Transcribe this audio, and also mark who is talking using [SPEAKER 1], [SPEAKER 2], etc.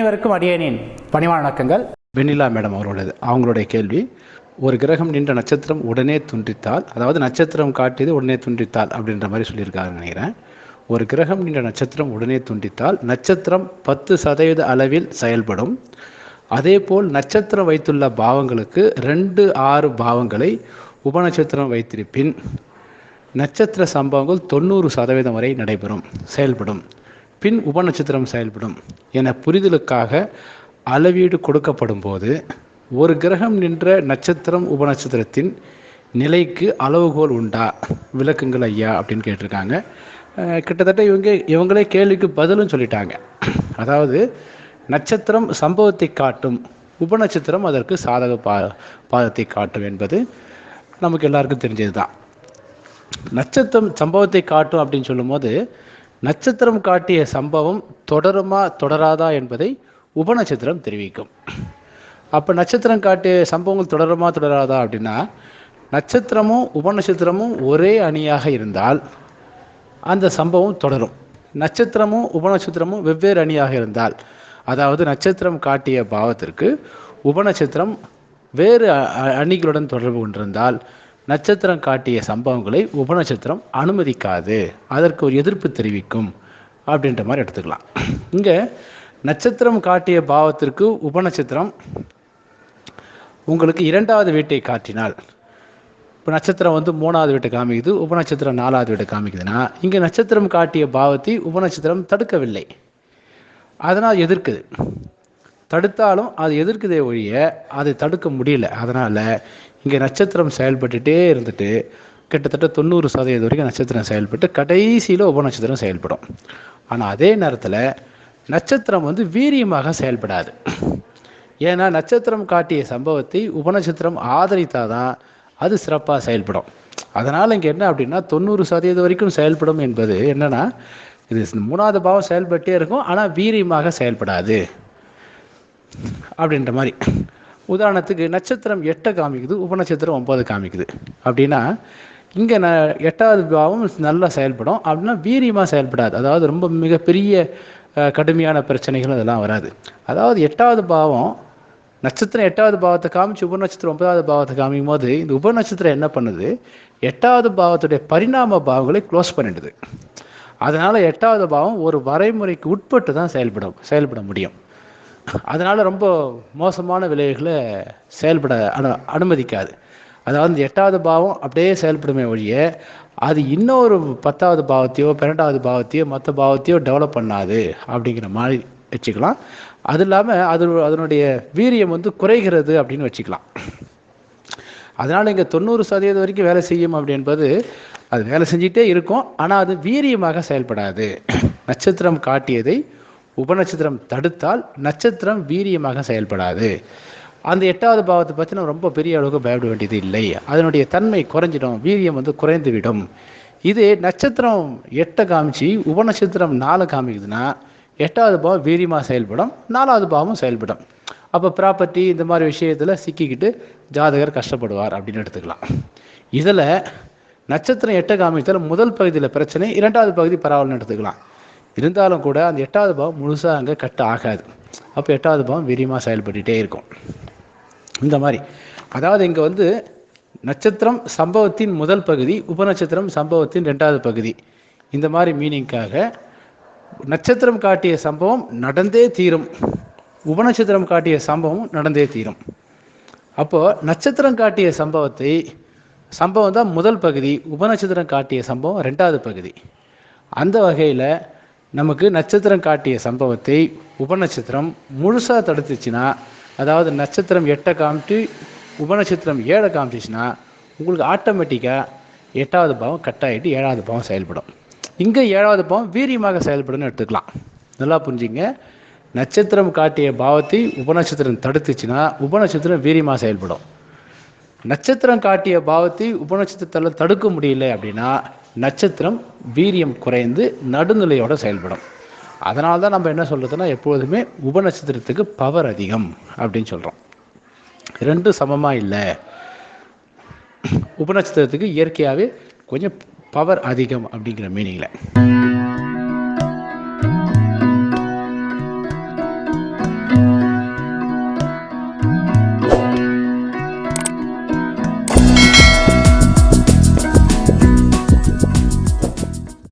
[SPEAKER 1] அனைவருக்கும் அடியேனின் பணிவான வணக்கங்கள்.
[SPEAKER 2] வெண்ணிலா மேடம் அவரோடது அவங்களுடைய கேள்வி ஒரு கிரகம் நின்ற நட்சத்திரம் உடனே துண்டித்தால் அதாவது நட்சத்திரம் காட்டியது உடனே துண்டித்தால் அப்படின்ற மாதிரி சொல்லியிருக்காருன்னு நினைக்கிறேன். ஒரு கிரகம் நின்ற நட்சத்திரம் உடனே துண்டித்தால் நட்சத்திரம் பத்து சதவீத அளவில் செயல்படும். அதேபோல் நட்சத்திரம் வைத்துள்ள பாவங்களுக்கு ரெண்டு ஆறு பாவங்களை உபநட்சத்திரம் வைத்திருப்பின். நட்சத்திர சம்பவங்கள் தொண்ணூறு சதவீதம் வரை நடைபெறும் செயல்படும். பின் உபநட்சத்திரம் செயல்படும். என புரிதலுக்காக அளவீடு கொடுக்கப்படும் போது ஒரு கிரகம் நின்ற நட்சத்திரம் உபநட்சத்திரத்தின் நிலைக்கு அளவுகோல் உண்டா? விளக்குங்கள் ஐயா அப்படின்னு கேட்டிருக்காங்க. கிட்டத்தட்ட இவங்க இவங்களே கேள்விக்கு பதிலும் சொல்லிட்டாங்க. அதாவது நட்சத்திரம் சம்பவத்தை காட்டும் உபநட்சத்திரம் அதற்கு சாதக பா பாதத்தை காட்டும் என்பது நமக்கு எல்லாருக்கும் தெரிஞ்சது தான் நட்சத்திரம் சம்பவத்தை காட்டும் அப்படின்னு சொல்லும்போது நட்சத்திரம் காட்டிய சம்பவம் தொடருமா தொடராதா என்பதை உபநட்சத்திரம் தெரிவிக்கும். அப்போ நட்சத்திரம் காட்டிய சம்பவங்கள் தொடருமா தொடராதா அப்படின்னா நட்சத்திரமும் உபநட்சத்திரமும் ஒரே அணியாக இருந்தால் அந்த சம்பவம் தொடரும். நட்சத்திரமும் உபநட்சத்திரமும் வெவ்வேறு அணியாக இருந்தால் அதாவது நட்சத்திரம் காட்டிய பாவத்திற்கு உபநட்சத்திரம் வேறு அணிகளுடன் தொடர்பு கொண்டிருந்தால் நட்சத்திரம் காட்டிய சம்பவங்களை உபநட்சத்திரம் அனுமதிக்காது. அதற்கு ஒரு எதிர்ப்பு தெரிவிக்கும் அப்படின்ற மாதிரி எடுத்துக்கலாம். இங்கே நட்சத்திரம் காட்டிய பாவத்திற்கு உபநட்சத்திரம் உங்களுக்கு இரண்டாவது வீட்டை காட்டினால். இப்போ நட்சத்திரம் வந்து மூணாவது வீட்டை காமிக்குது உபநட்சத்திரம் நாலாவது வீட்டை காமிக்குதுன்னா இங்கே நட்சத்திரம் காட்டிய பாவத்தை உபநட்சத்திரம் தடுக்கவில்லை. அதனால் எதிர்க்குது. தடுத்தாலும் அது எதிர்க்குதே ஒழிய அதை தடுக்க முடியல. அதனால் இங்கே நட்சத்திரம் செயல்பட்டுட்டே இருந்துட்டு கிட்டத்தட்ட தொண்ணூறு சதவீதம் வரைக்கும் நட்சத்திரம் செயல்பட்டு கடைசியில் உபநட்சத்திரம் செயல்படும். ஆனால் அதே நேரத்தில் நட்சத்திரம் வந்து வீரியமாக செயல்படாது. ஏன்னா நட்சத்திரம் காட்டிய சம்பவத்தை உபநட்சத்திரம் ஆதரித்தாதான் அது சிறப்பாக செயல்படும். அதனால் இங்கே என்ன அப்படின்னா தொண்ணூறு சதவீதம் வரைக்கும் செயல்படும் என்பது என்னென்னா இது மூணாவது பாவம் செயல்பட்டே இருக்கும். ஆனால் வீரியமாக செயல்படாது. அப்படின்ற மாதிரி. உதாரணத்துக்கு நட்சத்திரம் எட்டை காமிக்குது உபநட்சத்திரம் ஒன்பது காமிக்குது. அப்படின்னா இங்கே ந எட்டாவது பாவம் நல்லா செயல்படும். அப்படின்னா வீரியமாக செயல்படாது. அதாவது ரொம்ப மிகப்பெரிய கடுமையான பிரச்சனைகள் அதெல்லாம் வராது. அதாவது எட்டாவது பாவம் நட்சத்திரம் எட்டாவது பாவத்தை காமிச்சு உபநட்சத்திரம் ஒன்பதாவது பாவத்தை காமிக்கும் போது இந்த உபநட்சத்திரம் என்ன பண்ணுது? எட்டாவது பாவத்துடைய பரிணாம பாவங்களை க்ளோஸ் பண்ணிடுது. அதனால் எட்டாவது பாவம் ஒரு வரைமுறைக்கு உட்பட்டு தான் செயல்படும் செயல்பட முடியும். அதனால் ரொம்ப மோசமான விளைவுகளை செயல்பட அனு அனுமதிக்காது. அதாவது இந்த எட்டாவது பாவம் அப்படியே செயல்படுமே ஒழிய அது இன்னொரு பத்தாவது பாவத்தையோ பன்னெண்டாவது பாவத்தையோ மற்ற பாவத்தையோ டெவலப் பண்ணாது அப்படிங்கிற மாதிரி வச்சுக்கலாம். அது இல்லாமல் அது அதனுடைய வீரியம் வந்து குறைகிறது அப்படின்னு வச்சுக்கலாம். அதனால் இங்கே தொண்ணூறு சதவீதம் வரைக்கும் வேலை செய்யும் அப்படி என்பது அது வேலை செஞ்சிட்டே இருக்கும். ஆனால் அது வீரியமாக செயல்படாது. நட்சத்திரம் காட்டியதை உபநட்சத்திரம் தடுத்தால் நட்சத்திரம் வீரியமாக செயல்படாது. அந்த எட்டாவது பாவத்தை பற்றி நம்ம ரொம்ப பெரிய அளவுக்கு பயப்பட வேண்டியது இல்லை. அதனுடைய தன்மை குறைஞ்சிடும் வீரியம் வந்து குறைந்துவிடும். இது நட்சத்திரம் எட்டை காமிச்சு உபநட்சத்திரம் நாலு காமிக்குதுன்னா எட்டாவது பாவம் வீரியமாக செயல்படும் நாலாவது பாவமும் செயல்படும். அப்போ ப்ராப்பர்ட்டி இந்த மாதிரி விஷயத்தில் சிக்கிக்கிட்டு ஜாதகர் கஷ்டப்படுவார் அப்படின்னு எடுத்துக்கலாம். இதில் நட்சத்திரம் எட்டை காமிச்சதில் முதல் பகுதியில் பிரச்சனை இரண்டாவது பகுதி பரவாயில்லன்னு எடுத்துக்கலாம். இருந்தாலும் கூட அந்த எட்டாவது பாவம் முழுசாக அங்கே கட் ஆகாது. அப்போ எட்டாவது பாவம் விரியமாக செயல்பட்டுகிட்டே இருக்கும். இந்த மாதிரி. அதாவது இங்கே வந்து நட்சத்திரம் சம்பவத்தின் முதல் பகுதி உபநட்சத்திரம் சம்பவத்தின் ரெண்டாவது பகுதி. இந்த மாதிரி மீனிங்காக நட்சத்திரம் காட்டிய சம்பவம் நடந்தே தீரும். உபநட்சத்திரம் காட்டிய சம்பவம் நடந்தே தீரும். அப்போது நட்சத்திரம் காட்டிய சம்பவத்தை சம்பவம் தான் முதல் பகுதி உபநட்சத்திரம் காட்டிய சம்பவம் ரெண்டாவது பகுதி. அந்த வகையில் நமக்கு நட்சத்திரம் காட்டிய சம்பவத்தை உபநட்சத்திரம் முழுசாக தடுத்துச்சுன்னா அதாவது நட்சத்திரம் எட்டை காமிட்டு உபநட்சத்திரம் ஏழை காமிச்சிச்சுன்னா உங்களுக்கு ஆட்டோமேட்டிக்காக எட்டாவது பாவம் கட் ஆகிட்டு ஏழாவது பாவம் செயல்படும். இங்கே ஏழாவது பாவம் வீரியமாக செயல்படும்னு எடுத்துக்கலாம். நல்லா புரிஞ்சுங்க. நட்சத்திரம் காட்டிய பாவத்தை உபநட்சத்திரம் தடுத்துச்சுன்னா உபநட்சத்திரம் வீரியமாக செயல்படும். நட்சத்திரம் காட்டிய பாவத்தை உபநட்சத்திரத்தில் தடுக்க முடியல அப்படின்னா நட்சத்திரம் வீரியம் குறைந்து நடுநிலையோட செயல்படும். அதனால தான் நம்ம என்ன சொல்றதுன்னா எப்போதுமே உபநட்சத்திரத்துக்கு பவர் அதிகம் அப்படின்னு சொல்கிறோம் ரெண்டும் சமமாக இல்லை. உபநட்சத்திரத்துக்கு இயற்கையாகவே கொஞ்சம் பவர் அதிகம் அப்படிங்கிற மீனிங்கில்